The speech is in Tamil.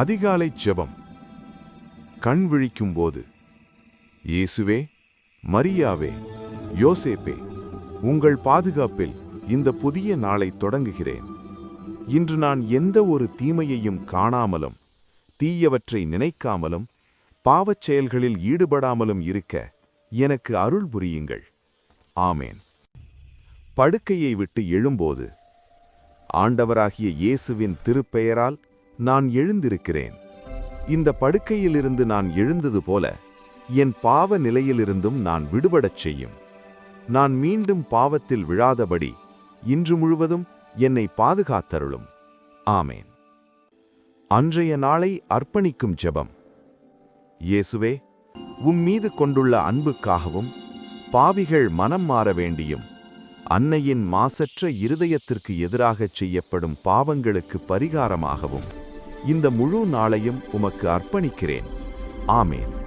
அதிகாலை ஜெபம். கண் விழிக்கும்போது இயேசுவே மரியாவே யோசேப்பே உங்கள் பாதுகாப்பில் இந்த புதிய நாளை தொடங்குகிறேன். இன்று நான் எந்த ஒரு தீமையையும் காணாமலும் தீயவற்றை நினைக்காமலும் பாவச் செயல்களில் ஈடுபடாமலும் இருக்க எனக்கு அருள் புரியுங்கள். ஆமேன். படுக்கையை விட்டு எழும்போது ஆண்டவராகிய இயேசுவின் திருப்பெயரால் நான் எழுந்திருக்கிறேன். இந்த படுக்கையிலிருந்து நான் எழுந்தது போல என் பாவ நிலையிலிருந்தும் நான் விடுபடச் செய்யும். நான் மீண்டும் பாவத்தில் விழாதபடி இன்று முழுவதும் என்னை பாதுகாத்தருளும். ஆமேன். அன்றைய நாளை அர்ப்பணிக்கும் ஜெபம். இயேசுவே உம் மீது கொண்டுள்ள அன்புக்காகவும் பாவிகள் மனம் மாற வேண்டியும் அன்னையின் மாசற்ற இருதயத்திற்கு எதிராகச் செய்யப்படும் பாவங்களுக்கு பரிகாரமாகவும் இந்த முழு நாளையும் உமக்கு அர்ப்பணிக்கிறேன். ஆமேன்.